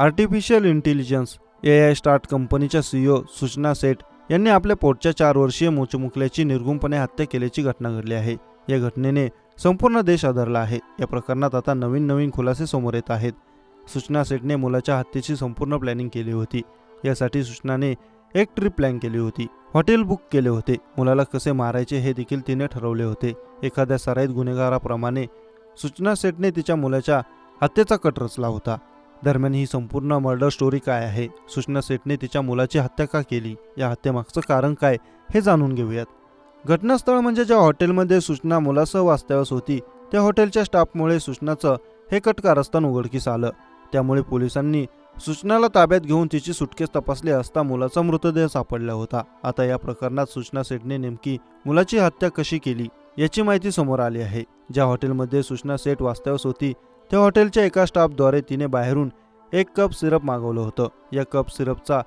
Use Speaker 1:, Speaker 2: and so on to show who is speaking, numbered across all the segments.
Speaker 1: Artificial intelligence A I start कंपनीच्या CEO Suchana Seth यांनी आपल्या पोटच्या चार वर्षीय मोचमुकल्याची निर्गुणपणे हत्या केल्याची घटना घडली आहे. या घटनेने संपूर्ण देश आदरला आहे. या प्रकरणात आता नवीन नवीन खुलासे समोर येत आहेत. सूचना सेठने मुलाच्या हत्येची संपूर्ण प्लॅनिंग केली होती. यासाठी सूचनाने एक ट्रिप प्लॅन केली होती. हॉटेल बुक केले होते. मुलाला कसे मारायचे हे देखील तिने ठरवले होते. एखाद्या सराईत गुन्हेगाराप्रमाणे सूचना सेठने तिच्या मुलाच्या हत्येचा कट रचला होता. दरम्यान ही संपूर्ण मर्डर स्टोरी काय आहे? सूचना सेठने तिच्या मुलाची हत्या का केली? या हत्येमागचं कारण काय? हे जाणून घेऊयात. घटनास्थळ म्हणजे ज्या हॉटेलमध्ये सूचना मुलासह वास्तव्यास होती त्या हॉटेलच्या स्टाफमुळे सूचनाचं हे कट कारस्थान उघडकीस आलं. त्यामुळे पोलिसांनी सूचनाला ताब्यात घेऊन तिची सुटकेस तपासली असता मुलाचा मृतदेह सापडला होता. आता या प्रकरणात सूचना सेठने नेमकी मुलाची हत्या कशी केली याची माहिती समोर आली आहे. ज्या हॉटेलमध्ये सूचना सेठ वास्तव्यास होती त्या हॉटेलच्या एका स्टाफद्वारे तिने बाहेरून एक कप सिरप मागवलं होतं. या कप सिरपचा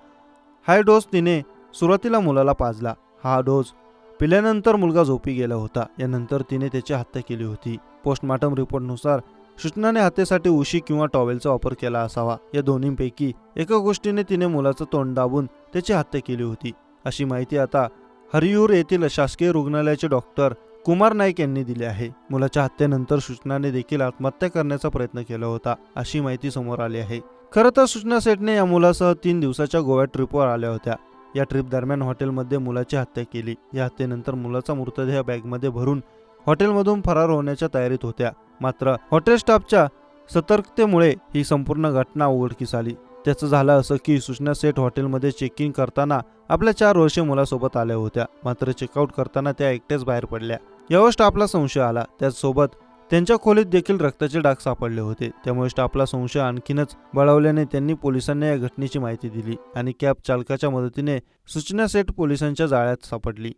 Speaker 1: हाय डोस तिने सुरुवातीला मुलाला पाजला. हा डोस पिल्यानंतर मुलगा झोपी गेला होता. यानंतर तिने त्याची हत्या केली होती. पोस्टमार्टम रिपोर्टनुसार सूचनाने हत्येसाठी उशी किंवा टॉवेलचा वापर केला असावा. या दोन्हीपैकी एका गोष्टीने तिने मुलाचं तोंड दाबून त्याची हत्या केली होती. अशी माहिती आता हरियूर येथील शासकीय रुग्णालयाचे डॉक्टर कुमार नाईक यांनी दिली आहे. मुलाच्या हत्येनंतर सूचनाने देखील आत्महत्या करण्याचा प्रयत्न केला होता अशी माहिती समोर आली आहे. खरं तर सूचना सेठने या मुलासह तीन दिवसाच्या गोव्या ट्रिपवर आल्या होत्या. या ट्रिप दरम्यान हॉटेलमध्ये मुलाची हत्या केली. या हत्येनंतर मुलाचा मृतदेह बॅगमध्ये भरून हॉटेलमधून फरार होण्याच्या तयारीत होत्या. मात्र हॉटेल स्टाफच्या सतर्कतेमुळे ही संपूर्ण घटना उघडकीस आली. त्याचं झालं असं की सूचना सेठ हॉटेलमध्ये चेक इन करताना आपल्या चार वर्षीय मुलासोबत आल्या होत्या. मात्र चेकआउट करताना त्या एकट्याच बाहेर पडल्या. यावर स्टाफला संशय आला. त्याचसोबत त्यांच्या खोलीत देखील रक्ताचे डाग सापडले होते. त्यामुळे स्टाफला संशय आणखीनच बळावल्याने त्यांनी पोलिसांना या घटनेची माहिती दिली आणि कॅब चालकाच्या मदतीने सूचना सेट पोलिसांच्या जाळ्यात सापडली.